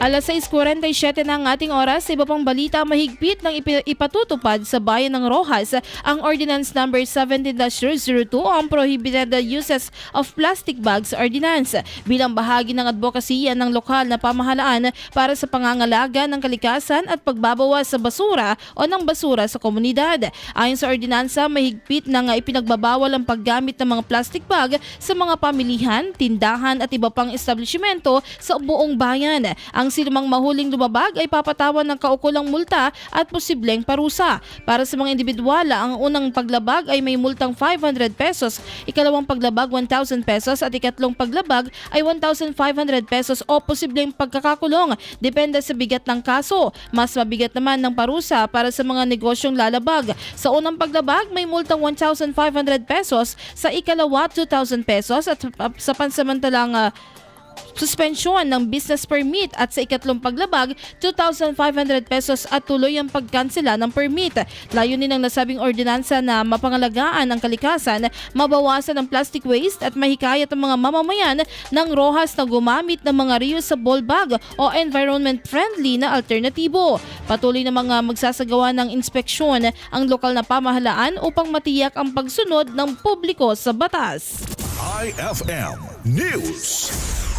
Alas 6.47 na ang ating oras. Iba pang balita, mahigpit ng ipatutupad sa bayan ng Rojas ang Ordinance Number 17-002 o ang Prohibited Uses of Plastic Bags Ordinance bilang bahagi ng advokasya ng lokal na pamahalaan para sa pangangalaga ng kalikasan at pagbabawas sa basura o ng basura sa komunidad. Ayon sa ordinansa, mahigpit na nga ipinagbabawal ang paggamit ng mga plastic bag sa mga pamilihan, tindahan at iba pang establishmento sa buong bayan. Ang sinumang mahuling lumabag ay papatawan ng kaukulang multa at posibleng parusa. Para sa mga individual, ang unang paglabag ay may multang 500 pesos, ikalawang paglabag 1,000 pesos at ikatlong paglabag ay 1,500 pesos o posibleng pagkakakulong. Depende sa bigat ng kaso. Mas mabigat naman ng parusa para sa mga negosyong lalabag. Sa unang paglabag, may multang 1,500 pesos, sa ikalawa 2,000 pesos at sa pansamantalang ah, suspensyon ng business permit at sa ikatlong paglabag, 2,500 pesos at tuloy ang pagkansela ng permit. Layunin ng nasabing ordinansa na mapangalagaan ang kalikasan, mabawasan ang plastic waste at mahikayat ang mga mamamayan ng Rojas na gumamit ng mga reusable bag o environment-friendly na alternatibo. Patuloy na mga magsasagawa ng inspeksyon ang lokal na pamahalaan upang matiyak ang pagsunod ng publiko sa batas. IFM News.